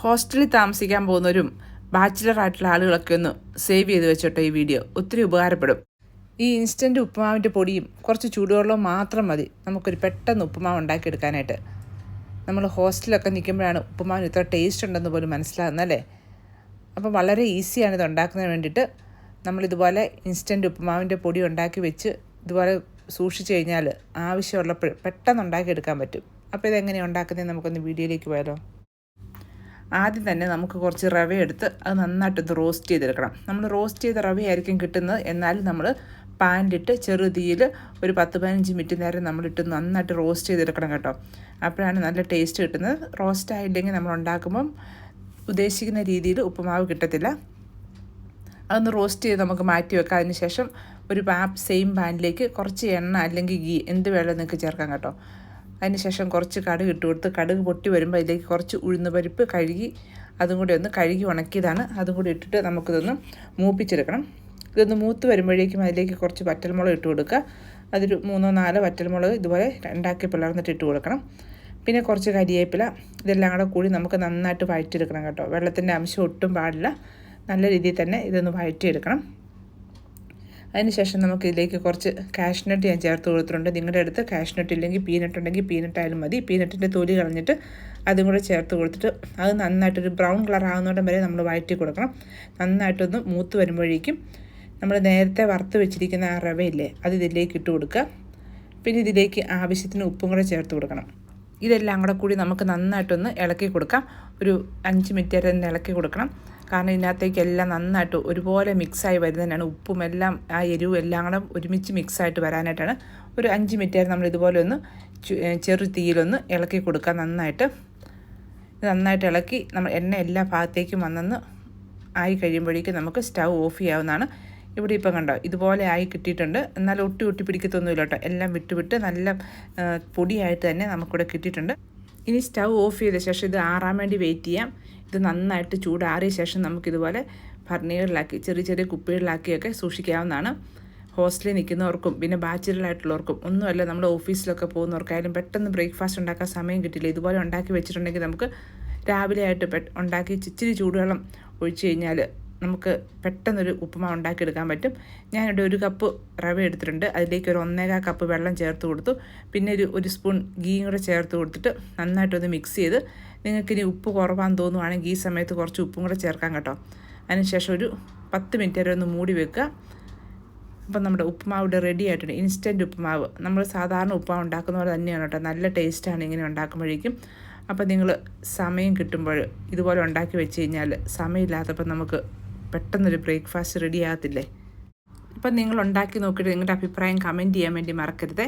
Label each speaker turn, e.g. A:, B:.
A: ഹോസ്റ്റലിൽ താമസിക്കാൻ പോകുന്നവരും ബാച്ചിലർ ആയിട്ടുള്ള ആളുകളൊക്കെ ഒന്ന് സേവ് ചെയ്ത് വെച്ചോട്ടെ ഈ വീഡിയോ ഒത്തിരി ഉപകാരപ്പെടും. ഈ ഇൻസ്റ്റന്റ് ഉപ്പുമാവിന്റെ പൊടിയും കുറച്ച് ചൂടുവെള്ളവും മാത്രം മതി. നമുക്കൊരു പെട്ടെന്ന് ഉപ്പുമാവ് ഉണ്ടാക്കിയെടുക്കാനായിട്ട്. നമ്മൾ ഹോസ്റ്റലിലൊക്കെ നിൽക്കുമ്പോഴാണ് ഉപ്പുമാവിന് ഇത്ര ടേസ്റ്റ് ഉണ്ടെന്ന് പോലും മനസ്സിലാകുന്നല്ലേ അപ്പോൾ വളരെ ഈസിയാണ് ഇത് ഉണ്ടാക്കുന്നതിന് വേണ്ടിയിട്ട് നമ്മളിതുപോലെ ഇൻസ്റ്റന്റ് ഉപ്പുമാവിന്റെ പൊടി ഉണ്ടാക്കി വെച്ച് ഇതുപോലെ സൂക്ഷിച്ചു കഴിഞ്ഞാൽ ആവശ്യമുള്ളപ്പോൾ പെട്ടെന്ന് ഉണ്ടാക്കിയെടുക്കാൻ പറ്റും. അപ്പോൾ ഇതെങ്ങനെയാണ് ഉണ്ടാക്കുന്നത് നമുക്കൊന്ന് വീഡിയോയിലേക്ക് പോയാലോ? ആദ്യം തന്നെ നമുക്ക് കുറച്ച് റവ എടുത്ത് അത് നന്നായിട്ടൊന്ന് റോസ്റ്റ് ചെയ്തെടുക്കണം. നമ്മൾ റോസ്റ്റ് ചെയ്ത റവയായിരിക്കും കിട്ടുന്നത്. എന്നാൽ നമ്മൾ പാനിലിട്ട് ചെറുതീയിൽ ഒരു പത്ത് പതിനഞ്ച് മിനിറ്റ് നേരം നമ്മളിട്ട് നന്നായിട്ട് റോസ്റ്റ് ചെയ്തെടുക്കണം കേട്ടോ. അപ്പോഴാണ് നല്ല ടേസ്റ്റ് കിട്ടുന്നത്. റോസ്റ്റ് ആയില്ലെങ്കിൽ നമ്മൾ ഉണ്ടാക്കുമ്പം ഉദ്ദേശിക്കുന്ന രീതിയിൽ ഉപ്പുമാവ് കിട്ടത്തില്ല. അതൊന്ന് റോസ്റ്റ് ചെയ്ത് നമുക്ക് മാറ്റി വെക്കാം. അതിന് ശേഷം ഒരു പാ സെയിം പാനിലേക്ക് കുറച്ച് എണ്ണ അല്ലെങ്കിൽ ഗീ എന്ത് വേണം നിങ്ങൾക്ക് ചേർക്കാം കേട്ടോ. അതിന് ശേഷം കുറച്ച് കടുക് ഇട്ട് കൊടുത്ത് കടുക് പൊട്ടി വരുമ്പോൾ അതിലേക്ക് കുറച്ച് ഉഴുന്ന് പരിപ്പ് കഴുകി അതും കൂടി ഒന്ന് കഴുകി ഉണക്കിയതാണ്. അതും കൂടി ഇട്ടിട്ട് നമുക്കിതൊന്ന് മൂപ്പിച്ചെടുക്കണം. ഇതൊന്ന് മൂത്ത് വരുമ്പോഴേക്കും അതിലേക്ക് കുറച്ച് വറ്റൽമുളക് ഇട്ട് കൊടുക്കുക. അതൊരു മൂന്നോ നാലോ വറ്റൽമുളക് ഇതുപോലെ രണ്ടാക്കി പിളർന്നിട്ട് ഇട്ട് കൊടുക്കണം. പിന്നെ കുറച്ച് കരിയേപ്പില ഇതെല്ലാം കൂടെ കൂടി നമുക്ക് നന്നായിട്ട് വഴറ്റിയെടുക്കണം കേട്ടോ. വെള്ളത്തിന്റെ അംശം ഒട്ടും പാടില്ല. നല്ല രീതിയിൽ തന്നെ ഇതൊന്ന് വഴറ്റിയെടുക്കണം. അതിനുശേഷം നമുക്ക് ഇതിലേക്ക് കുറച്ച് കാഷ്നട്ട് ഞാൻ ചേർത്ത് കൊടുത്തിട്ടുണ്ട്. നിങ്ങളുടെ അടുത്ത് കാഷ്നട്ട് ഇല്ലെങ്കിൽ പീനട്ട് ഉണ്ടെങ്കിൽ പീനട്ട് ആയാലും മതി. പീനട്ടിന്റെ തൊലി കളഞ്ഞിട്ട് അതും കൂടെ ചേർത്ത് കൊടുത്തിട്ട് അത് നന്നായിട്ടൊരു ബ്രൗൺ കളർ ആകുന്നോടം വരെ നമ്മൾ വഴറ്റി കൊടുക്കണം. നന്നായിട്ടൊന്ന് മൂത്ത് വരുമ്പോഴേക്കും നമ്മൾ നേരത്തെ വറുത്ത് വെച്ചിരിക്കുന്ന ആ റവയില്ലേ അത് ഇതിലേക്ക് ഇട്ട് കൊടുക്കുക. പിന്നെ ഇതിലേക്ക് ആവശ്യത്തിന് ഉപ്പും കൂടെ ചേർത്ത് കൊടുക്കണം. ഇതെല്ലാം കൂടെ കൂടി നമുക്ക് നന്നായിട്ടൊന്ന് ഇളക്കി കൊടുക്കാം. ഒരു അഞ്ച് മിനിറ്റ് വരെ ഇളക്കി കൊടുക്കണം. കാരണം ഇതിനകത്തേക്ക് എല്ലാം നന്നായിട്ട് ഒരുപോലെ മിക്സായി വരുന്നതിനാണ്. ഉപ്പും എല്ലാം ആ എരിവും എല്ലാം കൂടെ ഒരുമിച്ച് മിക്സായിട്ട് വരാനായിട്ടാണ്. ഒരു അഞ്ച് മിനിറ്റ് വരെ നമ്മൾ ഇതുപോലെ ഒന്ന് ചെറു തീയിലൊന്ന് ഇളക്കി കൊടുക്കുക നന്നായിട്ട്. നന്നായിട്ട് ഇളക്കി നമ്മൾ എണ്ണ എല്ലാ ഭാഗത്തേക്കും വന്നെന്ന് ആയി കഴിയുമ്പോഴേക്കും നമുക്ക് സ്റ്റൗ ഓഫ് ചെയ്യാവുന്നതാണ്. ഇവിടെ ഇപ്പം കണ്ടോ ഇതുപോലെ ആയി കിട്ടിയിട്ടുണ്ട്. എന്നാൽ ഒട്ടി ഒട്ടി പിടിക്കത്തൊന്നുമില്ല കേട്ടോ. എല്ലാം വിട്ട് നല്ല പൊടിയായിട്ട് തന്നെ നമുക്കിവിടെ കിട്ടിയിട്ടുണ്ട്. ഇനി സ്റ്റൗ ഓഫ് ചെയ്ത ശേഷം ഇത് ആറാൻ വേണ്ടി വെയിറ്റ് ചെയ്യാം. ഇത് നന്നായിട്ട് ചൂടാറിയ ശേഷം നമുക്കിതുപോലെ ഭരണികളിലാക്കി ചെറിയ ചെറിയ കുപ്പികളിലാക്കിയൊക്കെ സൂക്ഷിക്കാവുന്നതാണ്. ഹോസ്റ്റലിൽ നിൽക്കുന്നവർക്കും പിന്നെ ബാച്ചിലറായിട്ടുള്ളവർക്കും ഒന്നുമല്ല നമ്മൾ ഓഫീസിലൊക്കെ പോകുന്നവർക്കായാലും പെട്ടെന്ന് ബ്രേക്ക്ഫാസ്റ്റ് ഉണ്ടാക്കാൻ സമയം കിട്ടില്ല. ഇതുപോലെ ഉണ്ടാക്കി വെച്ചിട്ടുണ്ടെങ്കിൽ നമുക്ക് രാവിലെ ആയിട്ട് ഉണ്ടാക്കി ഇച്ചിരി ചൂടുവെള്ളം ഒഴിച്ചു കഴിഞ്ഞാൽ നമുക്ക് പെട്ടെന്നൊരു ഉപ്പുമാവ് ഉണ്ടാക്കിയെടുക്കാൻ പറ്റും ഞാനിവിടെ ഒരു കപ്പ് റവ എടുത്തിട്ടുണ്ട്. അതിലേക്ക് ഒരു ഒന്നേകാ കപ്പ് വെള്ളം ചേർത്ത് കൊടുത്തു. പിന്നെ ഒരു ഒരു സ്പൂൺ ഗീയും കൂടെ ചേർത്ത് കൊടുത്തിട്ട് നന്നായിട്ടൊന്ന് മിക്സ് ചെയ്ത് നിങ്ങൾക്കിനി ഉപ്പ് കുറവാന്ന് തോന്നുവാണെങ്കിൽ ഈ സമയത്ത് കുറച്ച് ഉപ്പും കൂടെ ചേർക്കാം കേട്ടോ. അതിനുശേഷം ഒരു പത്ത് മിനിറ്റ് വരെ ഒന്ന് മൂടി വെക്കുക. അപ്പം നമ്മുടെ ഉപ്പുമാവ് ഇവിടെ റെഡി ആയിട്ടുണ്ട്. ഇൻസ്റ്റന്റ് ഉപ്പുമാവ്. നമ്മൾ സാധാരണ ഉപ്പുമാവ് ഉണ്ടാക്കുന്ന പോലെ തന്നെയാണ് കേട്ടോ. നല്ല ടേസ്റ്റാണ് ഇങ്ങനെ ഉണ്ടാക്കുമ്പോഴേക്കും. അപ്പോൾ നിങ്ങൾ സമയം കിട്ടുമ്പോൾ ഇതുപോലെ ഉണ്ടാക്കി വെച്ച് കഴിഞ്ഞാൽ സമയമില്ലാത്തപ്പോൾ നമുക്ക് പെട്ടെന്നൊരു ബ്രേക്ക്ഫാസ്റ്റ് റെഡി ആകത്തില്ലേ? അപ്പം നിങ്ങൾ ഉണ്ടാക്കി നോക്കിയിട്ട് നിങ്ങളുടെ അഭിപ്രായം കമന്റ് ചെയ്യാൻ വേണ്ടി മറക്കരുതേ.